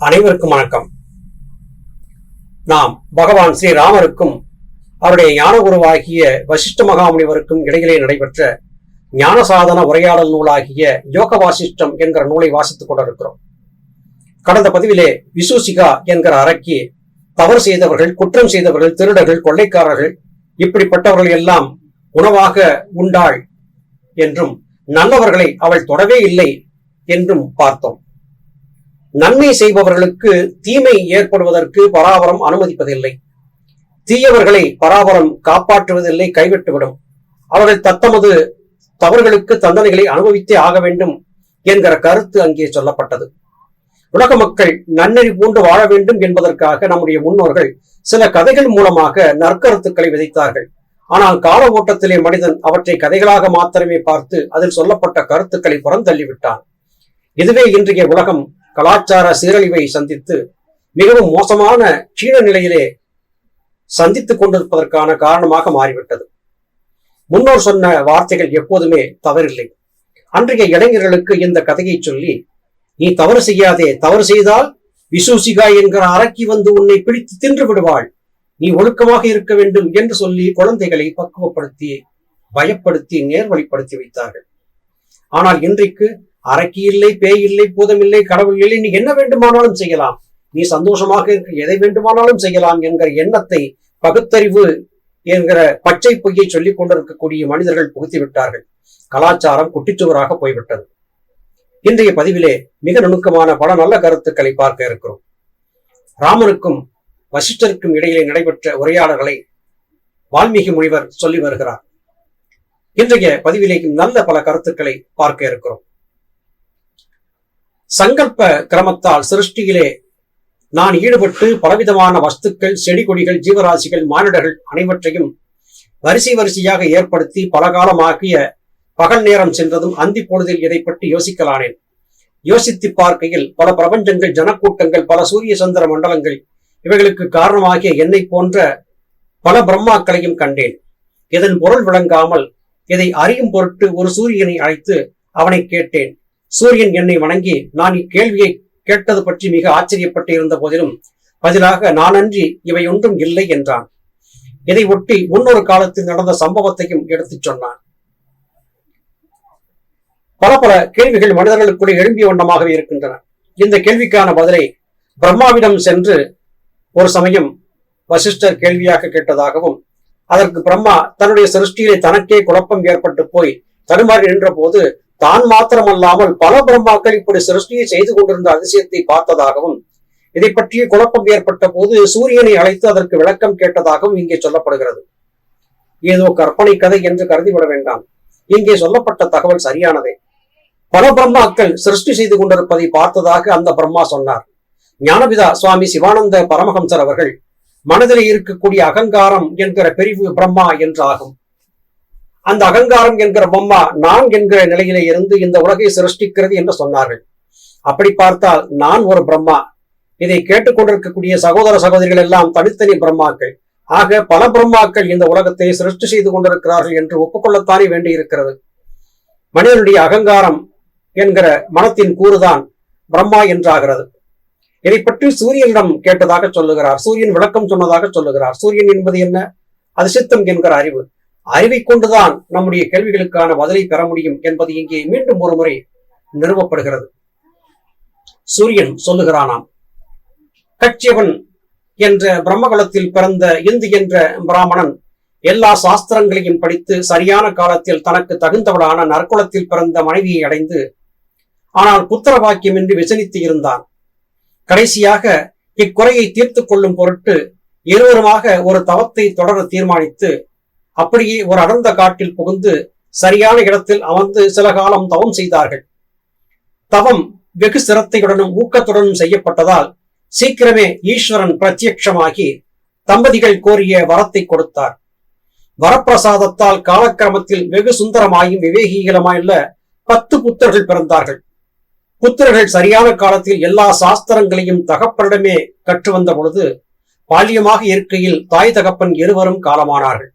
அனைவருக்கும் வணக்கம். நாம் பகவான் ஸ்ரீராமருக்கும் அவருடைய ஞானகுருவாகிய வசிஷ்ட மகாமுனிவருக்கும் இடையிலே நடைபெற்ற ஞான சாதன உரையாடல் நூலாகிய யோக வாசிஷ்டம் என்கிற நூலை வாசித்துக் கொண்டிருக்கிறோம். கடந்த பதிவிலே விசூசிகா என்கிற அரக்கி தவறு செய்தவர்கள் குற்றம் செய்தவர்கள் திருடர்கள் கொள்ளைக்காரர்கள் இப்படிப்பட்டவர்கள் எல்லாம் உணவாக உண்டாள் என்றும் நல்லவர்களை அவள் தொடவே இல்லை என்றும் பார்த்தோம். நன்மை செய்பவர்களுக்கு தீமை ஏற்படுவதற்கு பராபரம் அனுமதிப்பதில்லை. தீயவர்களை பராபரம் காப்பாற்றுவதில்லை கைவிட்டுவிடும். அவர்கள் தத்தமது தவறுகளுக்கு தண்டனைகளை அனுபவித்தே ஆக வேண்டும் என்கிற கருத்து அங்கே சொல்லப்பட்டது. உலக மக்கள் நன்னெறி பூண்டு வாழ வேண்டும் என்பதற்காக நம்முடைய முன்னோர்கள் சில கதைகள் மூலமாக நற்கருத்துக்களை விதைத்தார்கள். ஆனால் கால ஓட்டத்திலே மனிதன் அவற்றை கதைகளாக மாத்திரமே பார்த்து அதில் சொல்லப்பட்ட கருத்துக்களை புறந்தள்ளிவிட்டான். இதுவே இன்றைய உலகம் கலாச்சார சீரழிவை சந்தித்து மிகவும் மோசமான கீழ நிலையிலே சந்தித்துக் கொண்டிருப்பதற்கான காரணமாக மாறிவிட்டது. முன்னோர் சொன்ன வார்த்தைகள் எப்போதுமே தவறில்லை. அன்றைய இளைஞர்களுக்கு இந்த கதையை சொல்லி நீ தவறு செய்யாதே தவறு செய்தால் விசூசிகா என்கிற அரக்கி வந்து உன்னை பிடித்து தின்று விடுவாள். நீ ஒழுக்கமாக இருக்க வேண்டும் என்று சொல்லி குழந்தைகளை பக்குவப்படுத்தி பயப்படுத்தி நேர்வழிப்படுத்தி வைத்தார்கள். ஆனால் இன்றைக்கு அரக்கி இல்லை பேய் இல்லை பூதம் இல்லை கடவுள் இல்லை நீ என்ன வேண்டுமானாலும் செய்யலாம். நீ சந்தோஷமாக இருக்க எதை வேண்டுமானாலும் செய்யலாம் என்கிற எண்ணத்தை பகுத்தறிவு என்கிற பச்சை பொய்யை சொல்லிக் கொண்டிருக்கக்கூடிய மனிதர்கள் புகுத்தி விட்டார்கள். கலாச்சாரம் குட்டிச்சுவராக போய்விட்டது. இன்றைய பதிவிலே மிக நுணுக்கமான பல நல்ல கருத்துக்களை பார்க்க இருக்கிறோம். ராமனுக்கும் வசிஷ்டருக்கும் இடையிலே நடைபெற்ற உரையாடல்களை வால்மீகி முனிவர் சொல்லி வருகிறார். இன்றைய பதிவிலேயும் நல்ல பல கருத்துக்களை பார்க்க இருக்கிறோம். சங்கல்ப கிரமத்தால் சிருஷ்டியிலே நான் ஈடுபட்டு பலவிதமான வஸ்துக்கள் செடி கொடிகள் ஜீவராசிகள் மானிடர்கள் அனைவற்றையும் வரிசை வரிசையாக ஏற்படுத்தி பல காலமாகிய பகல் நேரம் சென்றதும் அந்தி பொழுதில் இதை பற்றி யோசிக்கலானேன். யோசித்து பார்க்கையில் பல பிரபஞ்சங்கள் ஜனக்கூட்டங்கள் பல சூரிய சந்திர மண்டலங்கள் இவைகளுக்கு காரணமாகிய என்னை போன்ற பல பிரம்மாக்களையும் கண்டேன். இதன் பொருள் விளங்காமல் இதை அறியும் பொருட்டு ஒரு சூரியனை அழைத்து அவனை கேட்டேன். சூரியன் என்னை வணங்கி நான் இக்கேள்வியை கேட்டது பற்றி மிக ஆச்சரியப்பட்டு இருந்த போதிலும் பதிலாக நானன்றி இவை ஒன்றும் இல்லை என்றான். இதை ஒட்டி முன்னொரு காலத்தில் நடந்த சம்பவத்தையும் எடுத்துச் சொன்னான். பல பல கேள்விகள் மனிதர்களுக்குள்ளே எழும்பிய வண்ணமாகவே இருக்கின்றன. இந்த கேள்விக்கான பதிலை பிரம்மாவிடம் சென்று ஒரு சமயம் வசிஷ்டர் கேள்வியாக கேட்டதாகவும் அதற்கு பிரம்மா தன்னுடைய சிருஷ்டியிலே தனக்கே குழப்பம் ஏற்பட்டு போய் தடுமாறி நின்ற போது தான் மாத்திரமல்லாமல் பல பிரம்மாக்கள் இப்படி சிருஷ்டியை செய்து கொண்டிருந்த அதிசயத்தை பார்த்ததாகவும் இதை பற்றிய குழப்பம் ஏற்பட்ட போது சூரியனை அழைத்து அதற்கு விளக்கம் கேட்டதாகவும் இங்கே சொல்லப்படுகிறது. ஏதோ கற்பனை கதை என்று கருதிவிட வேண்டாம். இங்கே சொல்லப்பட்ட தகவல் சரியானதே. பல பிரம்மாக்கள் சிருஷ்டி செய்து கொண்டிருப்பதை பார்த்ததாக அந்த பிரம்மா சொன்னார். ஞானபிதா சுவாமி சிவானந்த பரமஹம்சர் அவர்கள் மனதில் இருக்கக்கூடிய அகங்காரம் என்கிற பெரிவு பிரம்மா என்றாகும். அந்த அகங்காரம் என்கிற பொம்மா நான் என்கிற நிலையிலே இருந்து இந்த உலகை சிருஷ்டிக்கிறது என்று சொன்னார்கள். அப்படி பார்த்தால் நான் ஒரு பிரம்மா. இதை கேட்டுக்கொண்டிருக்கக்கூடிய சகோதர சகோதரிகள் எல்லாம் தனித்தனி பிரம்மாக்கள். ஆக பல பிரம்மாக்கள் இந்த உலகத்தை சிருஷ்டி செய்து கொண்டிருக்கிறார்கள் என்று ஒப்புக்கொள்ளத்தானே வேண்டியிருக்கிறது. மனிதனுடைய அகங்காரம் என்கிற மனத்தின் கூறுதான் பிரம்மா என்றாகிறது. இதை பற்றி சூரியனிடம் கேட்டதாக சொல்லுகிறார். சூரியன் விளக்கம் சொன்னதாக சொல்லுகிறார். சூரியன் என்பது என்ன? அதிசித்தம் என்கிற அறிவு. அறிவை கொண்டுதான் நம்முடைய கேள்விகளுக்கான பதிலை பெற முடியும் என்பது இங்கே மீண்டும் ஒரு முறை நிறுவப்படுகிறது. சூரியன் சொல்லுகிறானாம் கட்சியவன் என்ற பிரம்மகுலத்தில் பிறந்த இந்து என்ற பிராமணன் எல்லா சாஸ்திரங்களையும் படித்து சரியான காலத்தில் தனக்கு தகுந்தவளான நற்குலத்தில் பிறந்த மனைவியை அடைந்து ஆனால் புத்திர பாக்கியமின்றி விசனித்து இருந்தான். கடைசியாக இக்குறையை தீர்த்து கொள்ளும் பொருட்டு இருவருமாக ஒரு தவத்தை தொடர தீர்மானித்து அப்படியே ஒரு அடர்ந்த காட்டில் புகுந்து சரியான இடத்தில் அமர்ந்து சில காலம் தவம் செய்தார்கள். தவம் வெகு சிரத்தையுடனும் ஊக்கத்துடனும் செய்யப்பட்டதால் சீக்கிரமே ஈஸ்வரன் பிரத்யட்சமாகி தம்பதிகள் கோரிய வரத்தை கொடுத்தார். வரப்பிரசாதத்தால் காலக்கிரமத்தில் வெகு சுந்தரமாயும் விவேகீகரமாயுள்ள பத்து புத்தர்கள் பிறந்தார்கள். புத்திரர்கள் சரியான காலத்தில் எல்லா சாஸ்திரங்களையும் தகப்பனிடமே கற்று வந்த பொழுது பாலியமாக இருக்கையில் தாய் தகப்பன் இருவரும் காலமானார்கள்.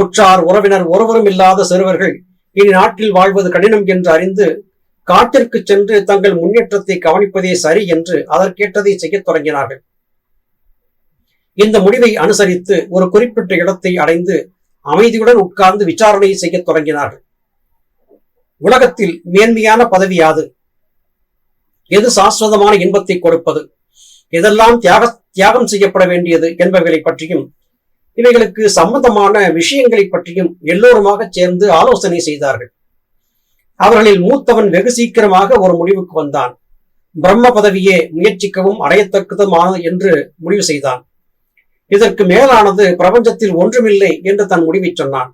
உற்றார் உறவினர் ஒருவரும் இல்லாத சிறுவர்கள் இனி நாட்டில் வாழ்வது கடினம் என்று அறிந்து காட்டிற்கு சென்று தங்கள் முன்னேற்றத்தை கவனிப்பதே சரி என்று அதற்கேற்றதை செய்யத் தொடங்கினார்கள். இந்த முடிவை அனுசரித்து ஒரு குறிப்பிட்ட இடத்தை அடைந்து அமைதியுடன் உட்கார்ந்து விசாரணை செய்யத் தொடங்கினார்கள். உலகத்தில் மேன்மையான பதவி யாது? எது சாஸ்வதமான இன்பத்தை கொடுப்பது? எதெல்லாம் தியாக தியாகம் செய்யப்பட வேண்டியது என்பவைகளை பற்றியும் இவைகளுக்கு சம்பந்தமான விஷயங்களை பற்றியும் எல்லோருமாக சேர்ந்து ஆலோசனை செய்தார்கள். அவர்களில் மூத்தவன் வெகு சீக்கிரமாக ஒரு முடிவுக்கு வந்தான். பிரம்ம பதவியே முயற்சிக்கவும் அடையத்தக்கதுமானது என்று முடிவு செய்தான். இதற்கு மேலானது பிரபஞ்சத்தில் ஒன்றுமில்லை என்று தன் முடிவை சொன்னான்.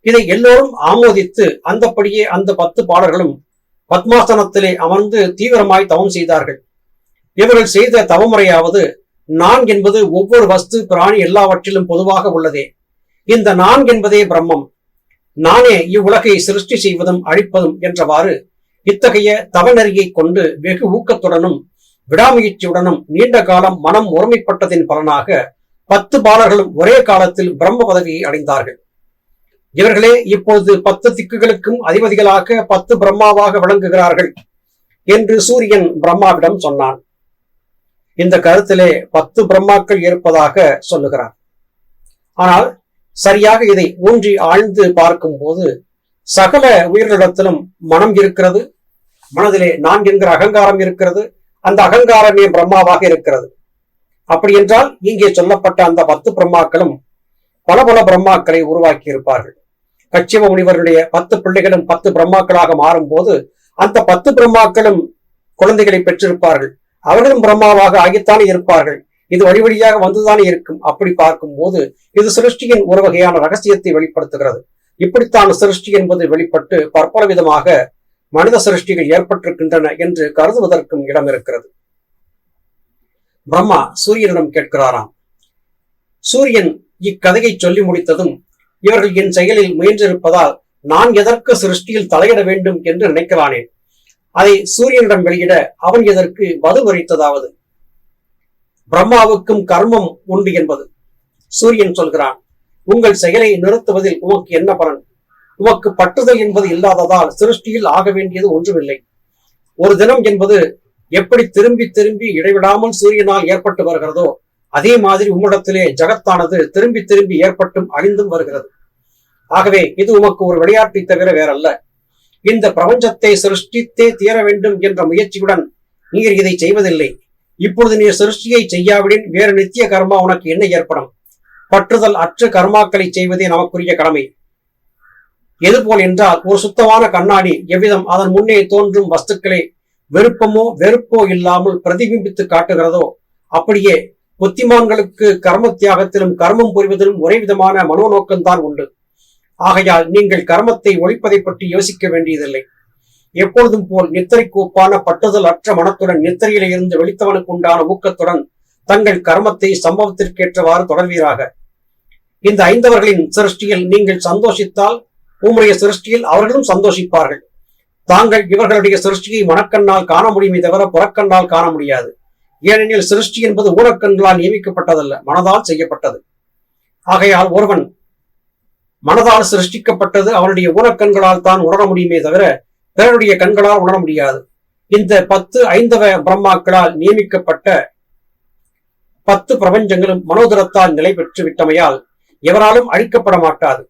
இதை எல்லோரும் ஆமோதித்து அந்தப்படியே அந்த பத்து பாடல்களும் பத்மாசனத்திலே அமர்ந்து தீவிரமாய் தவம் செய்தார்கள். இவர்கள் செய்த தவமுறையாவது நான் என்பது ஒவ்வொரு வஸ்து பிராணி எல்லாவற்றிலும் பொதுவாக உள்ளதே. இந்த நான் என்பதே பிரம்மம். நானே இவ்வுலகை சிருஷ்டி செய்வதும் அழிப்பதும் என்றவாறு இத்தகைய தவநெறியை கொண்டு வெகு ஊக்கத்துடனும் விடாமுயற்சியுடனும் நீண்ட காலம் மனம் ஒருமைப்பட்டதின் பலனாக பத்து பாலர்களும் ஒரே காலத்தில் பிரம்ம பதவியை அடைந்தார்கள். இவர்களே இப்போது பத்து திக்குகளுக்கும் அதிபதிகளாக பத்து பிரம்மாவாக விளங்குகிறார்கள் என்று சூரியன் பிரம்மாவிடம் சொன்னான். இந்த கருத்திலே பத்து பிரம்மாக்கள் இருப்பதாக சொல்லுகிறார். ஆனால் சரியாக இதை ஊன்றி ஆழ்ந்து பார்க்கும் போது சகல உயிர்களிடத்திலும் மனம் இருக்கிறது மனதிலே நான் என்கிற அகங்காரம் இருக்கிறது அந்த அகங்காரமே பிரம்மாவாக இருக்கிறது. அப்படி என்றால் இங்கே சொல்லப்பட்ட அந்த பத்து பிரம்மாக்களும் பல பல பிரம்மாக்களை உருவாக்கி இருப்பார்கள் கச்சிவ முனிவருடைய பத்து பிள்ளைகளும் பத்து பிரம்மாக்களாக மாறும் போது அந்த பத்து பிரம்மாக்களும் குழந்தைகளை பெற்றிருப்பார்கள். அவர்களும் பிரம்மாவாக ஆகித்தானே இருப்பார்கள். இது வழி வழியாக வந்துதானே இருக்கும். அப்படி பார்க்கும் போது இது சிருஷ்டியின் ஒரு வகையான ரகசியத்தை வெளிப்படுத்துகிறது. இப்படித்தான் சிருஷ்டி என்பது வெளிப்பட்டு பற்பல விதமாக மனித சிருஷ்டிகள் ஏற்பட்டிருக்கின்றன என்று கருதுவதற்கும் இடம் இருக்கிறது பிரம்மா சூரியனிடம் கேட்கிறாராம். சூரியன் இக்கதையை சொல்லி முடித்ததும் இவர்கள் என் செயலில் முயன்றிருப்பதால் நான் எதற்கு சிருஷ்டியில் தலையிட வேண்டும் என்று நினைக்கிறானேன் அதை சூரியனிடம் வெளியிட அவன் இதற்கு பதில் உரைத்ததாவது பிரம்மாவுக்கும் கர்மம் உண்டு என்பது. சூரியன் சொல்கிறான் உங்கள் செயலை நிறுத்துவதில் உமக்கு என்ன பலன்? உமக்கு பட்டுதல் என்பது இல்லாததால் சிருஷ்டியில் ஆக வேண்டியது ஒன்றுமில்லை. ஒரு தினம் என்பது எப்படி திரும்பி திரும்பி இடைவிடாமல் சூரியனால் ஏற்பட்டு வருகிறதோ அதே மாதிரி உம்மிடத்திலே ஜகத்தானது திரும்பி திரும்பி ஏற்பட்டும் அழிந்தும் வருகிறது. ஆகவே இது உமக்கு ஒரு விளையாட்டை தவிர வேறல்ல. இந்த பிரபஞ்சத்தை சிருஷ்டித்தே தீர வேண்டும் என்ற முயற்சியுடன் நீர் இதை செய்வதில்லை. இப்பொழுது நீர் சிருஷ்டியை செய்யாவிடின் வேறு நித்திய கர்மா உனக்கு என்ன ஏற்படும்? பற்றுதல் அற்ற கர்மாக்களை செய்வதே நமக்குரிய கடமை. எதுபோல் என்றால் ஒரு சுத்தமான கண்ணாடி எவ்விதம் அதன் முன்னே தோன்றும் வஸ்துக்களை வெறுப்பமோ வெறுப்போ இல்லாமல் பிரதிபிம்பித்து காட்டுகிறதோ அப்படியே புத்திமான்களுக்கு கர்ம தியாகத்திலும் கர்மம் புரிவதிலும் ஒரே விதமான மனோநோக்கம்தான் உண்டு. ஆகையால் நீங்கள் கர்மத்தை ஒழிப்பதை பற்றி யோசிக்க வேண்டியதில்லை. எப்பொழுதும் போல் நித்திரைக்கு ஒப்பான பட்டுதல் அற்ற மனத்துடன் நித்திரையில இருந்து வெளித்தவனுக்கு உண்டான ஊக்கத்துடன் தங்கள் கர்மத்தை சம்பவத்திற்கேற்றவாறு தொடர்வீராக. இந்த ஐந்தவர்களின் சிருஷ்டியில் நீங்கள் சந்தோஷித்தால் உம்முடைய சிருஷ்டியில் அவர்களும் சந்தோஷிப்பார்கள். தாங்கள் இவர்களுடைய சிருஷ்டியை மனக்கண்ணால் காண முடியுமே தவிர புறக்கண்ணால் காண முடியாது. ஏனெனில் சிருஷ்டி என்பது ஊனக்கண்களால் நியமிக்கப்பட்டதல்ல மனதால் செய்யப்பட்டது. ஆகையால் ஒருவன் மனதால் சிருஷ்டிக்கப்பட்டது அவனுடைய ஊனக்கண்களால் தான் உணர முடியுமே தவிர பிறருடைய கண்களால் உணர முடியாது. இந்த பத்து ஐந்தவ பிரம்மாக்களால் நியமிக்கப்பட்ட பத்து பிரபஞ்சங்களும் மனோதரத்தால் நிலை பெற்று விட்டமையால் எவராலும் அழிக்கப்பட மாட்டாது.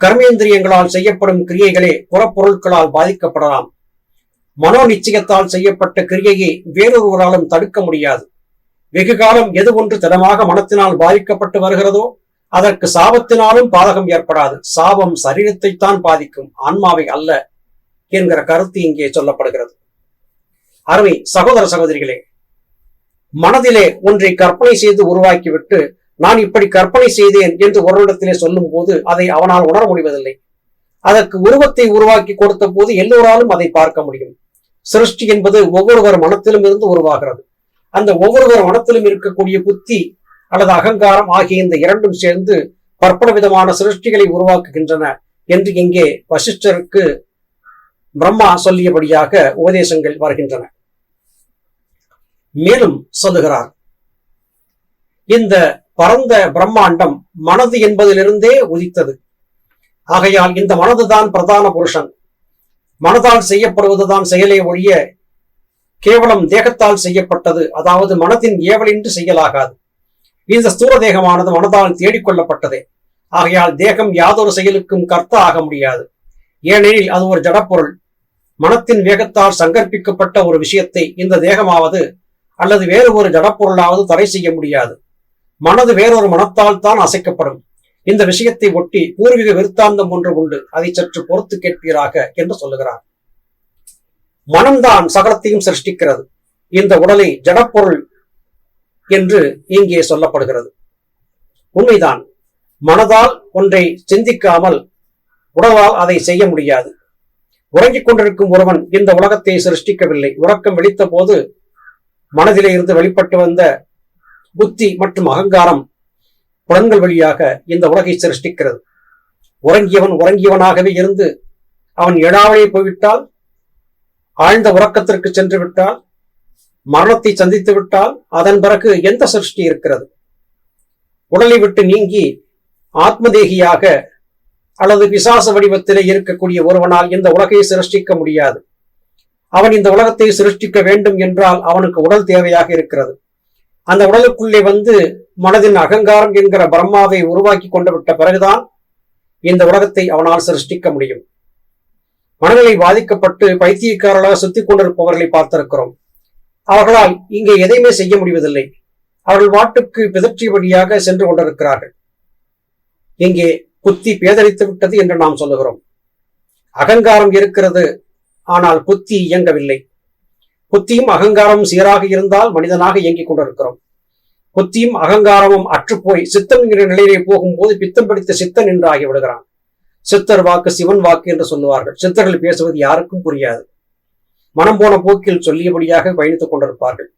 கர்மேந்திரியங்களால் செய்யப்படும் கிரியைகளே புறப்பொருட்களால் பாதிக்கப்படலாம். மனோ நிச்சயத்தால் செய்யப்பட்ட கிரியையை வேறொருவராலும் தடுக்க முடியாது. வெகு காலம் எது ஒன்று திடமாக மனத்தினால் பாதிக்கப்பட்டு வருகிறதோ அதற்கு சாபத்தினாலும் பாதகம் ஏற்படாது. சாபம் சரீரத்தைத்தான் பாதிக்கும். ஆன்மாவை அல்ல என்கிற கருத்து இங்கே சொல்லப்படுகிறது. அருமை சகோதர சகோதரிகளே மனதிலே ஒன்றை கற்பனை செய்து உருவாக்கிவிட்டு நான் இப்படி கற்பனை செய்தேன் என்று ஒருவரிடத்திலே சொல்லும் போது அதை அவனால் உணர முடிவதில்லை. அதற்கு உருவத்தை உருவாக்கி கொடுத்த போது எல்லோராலும் அதை பார்க்க முடியும். சிருஷ்டி என்பது ஒவ்வொருவர் மனத்திலும் இருந்து உருவாகிறது. அந்த ஒவ்வொருவர் மனத்திலும் இருக்கக்கூடிய புத்தி அல்லது அகங்காரம் ஆகிய இந்த இரண்டும் சேர்ந்து பற்பல விதமான சிருஷ்டிகளை உருவாக்குகின்றன என்று இங்கே வசிஷ்டருக்கு பிரம்மா சொல்லியபடியாக உபதேசங்கள் வருகின்றன. மேலும் சொல்லுகிறார் இந்த பரந்த பிரம்மாண்டம் மனது என்பதிலிருந்தே உதித்தது. ஆகையால் இந்த மனதுதான் பிரதான புருஷன். மனதால் செய்யப்படுவதுதான் செயலே ஒழிய கேவலம் தேகத்தால் செய்யப்பட்டது. அதாவது மனதின் ஏவலின்றி செய்யலாகாது. இந்த ஸ்தூல தேகமானது மனதால் தேடிக்கொள்ளப்பட்டதே. ஆகையால் தேகம் யாதொரு செயலுக்கும் கர்த்தா ஆக முடியாது. ஏனெனில் அது ஒரு ஜடப்பொருள். மனத்தின் வேகத்தால் சங்கற்பிக்கப்பட்ட ஒரு விஷயத்தை இந்த தேகமாவது அல்லது வேறு ஒரு ஜடப்பொருளாவது தடை செய்ய முடியாது. மனது வேறொரு மனத்தால் தான் அசைக்கப்படும். இந்த விஷயத்தை ஒட்டி பூர்வீக விருத்தாந்தம் ஒன்று உண்டு. அதை சற்று பொறுத்து கேட்பீராக என்று சொல்லுகிறார். மனம்தான் சகலத்தையும் சிருஷ்டிக்கிறது. இந்த உடலை ஜடப்பொருள் என்று இங்கே சொல்லப்படுகிறது. உண்மைதான் மனதால் ஒன்றை சிந்திக்காமல் உடலால் அதை செய்ய முடியாது. உறங்கிக் கொண்டிருக்கும் ஒருவன் இந்த உலகத்தை சிருஷ்டிக்கவில்லை. உறக்கம் வெளித்த போது மனதிலே இருந்து வெளிப்பட்டு வந்த புத்தி மற்றும் அகங்காரம் புலன்கள் வழியாக இந்த உலகை சிருஷ்டிக்கிறது. உறங்கியவன் உறங்கியவனாகவே இருந்து அவன் எழாவலே போய்விட்டால் ஆழ்ந்த உறக்கத்திற்கு சென்று விட்டால் மரணத்தை சந்தித்து விட்டால் அதன் பிறகு எந்த சிருஷ்டி இருக்கிறது? உடலை விட்டு நீங்கி ஆத்மதேகியாக அல்லது பிசாச வடிவத்திலே இருக்கக்கூடிய ஒருவனால் இந்த உலகை சிருஷ்டிக்க முடியாது. அவன் இந்த உலகத்தை சிருஷ்டிக்க வேண்டும் என்றால் அவனுக்கு உடல் தேவையாக இருக்கிறது. அந்த உடலுக்குள்ளே வந்து மனதின் அகங்காரம் என்கிற பிரம்மாவை உருவாக்கி கொண்டு விட்ட பிறகுதான் இந்த உலகத்தை அவனால் சிருஷ்டிக்க முடியும். மனநிலை பாதிக்கப்பட்டு பைத்தியக்காரர்களாக சுத்திக் கொண்டிருப்பவர்களை பார்த்திருக்கிறோம். அவர்களால் இங்கே எதையுமே செய்ய முடிவதில்லை. அவர்கள் வாட்டுக்கு பிதற்றியபடியாக சென்று கொண்டிருக்கிறார்கள். இங்கே புத்தி பேதரித்து விட்டது என்று நாம் சொல்லுகிறோம். அகங்காரம் இருக்கிறது ஆனால் புத்தி இயங்கவில்லை. புத்தியும் அகங்காரமும் சீராக இருந்தால் மனிதனாக இயங்கிக் கொண்டிருக்கிறோம். புத்தியும் அகங்காரமும் அற்றுப்போய் சித்தம் என்கிற நிலையிலே போகும்போது பித்தம் பிடித்த சித்தன் என்று ஆகிவிடுகிறான். சித்தர் வாக்கு சிவன் வாக்கு என்று சொல்லுவார்கள். சித்தர்கள் பேசுவது யாருக்கும் புரியாது. மனம் போன போக்கில் சொல்லியபடியாக பயணித்துக் கொண்டிருப்பார்கள்.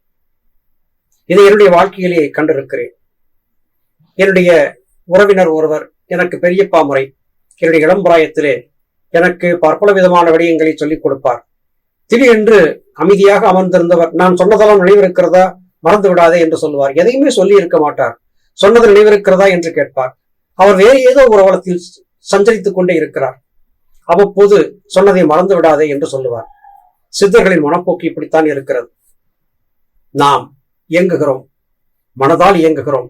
இதை என்னுடைய வாழ்க்கையிலே கண்டிருக்கிறேன். என்னுடைய உறவினர் ஒருவர் எனக்கு பெரியப்பா முறை என்னுடைய இளம்பிராயத்திலே எனக்கு பற்பல விதமான விடயங்களை சொல்லிக் கொடுப்பார். திடீரென்று அமைதியாக அமர்ந்திருந்தவர் நான் சொன்னதெல்லாம் நினைவிருக்கிறதா? மறந்து விடாதே என்று சொல்லுவார். எதையுமே சொல்லி இருக்க மாட்டார். சொன்னது நினைவிருக்கிறதா? என்று கேட்பார். அவர் வேறு ஏதோ ஒரு அவலத்தில் சஞ்சரித்துக் கொண்டே இருக்கிறார். அவ்வப்போது சொன்னதை மறந்து விடாதே என்று சொல்லுவார். சித்தர்களின் மனப்போக்கு இப்படித்தான் இருக்கிறது. நாம் இயங்குகிறோம். மனதால் இயங்குகிறோம்.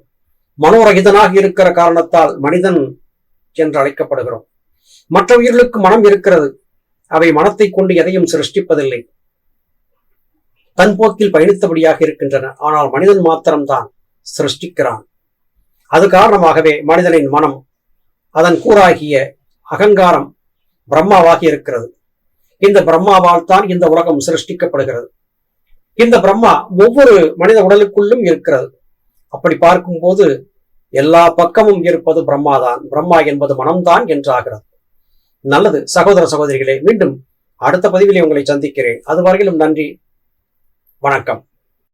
மனோரகிதனாக இருக்கிற காரணத்தால் மனிதன் என்று அழைக்கப்படுகிறோம். மற்ற உயிர்களுக்கு மனம் இருக்கிறது. அவை மனத்தை கொண்டு எதையும் சிருஷ்டிப்பதில்லை. தன் போக்கில் பயணித்தபடியாக இருக்கின்றன. ஆனால் மனிதன் மாத்திரம்தான் சிருஷ்டிக்கிறான். அது காரணமாகவே மனிதனின் மனம் அதன் கூறாகிய அகங்காரம் பிரம்மாவாகி இருக்கிறது. இந்த பிரம்மாவால் தான் இந்த உலகம் சிருஷ்டிக்கப்படுகிறது. இந்த பிரம்மா ஒவ்வொரு மனித உடலுக்குள்ளும் இருக்கிறது. அப்படி பார்க்கும்போது எல்லா பக்கமும் இருப்பது பிரம்மாதான். பிரம்மா என்பது மனம்தான் என்றாகிறது. நல்லது சகோதர சகோதரிகளே மீண்டும் அடுத்த பதிவிலே உங்களை சந்திக்கிறேன். அது வரையிலும் நன்றி. வணக்கம்.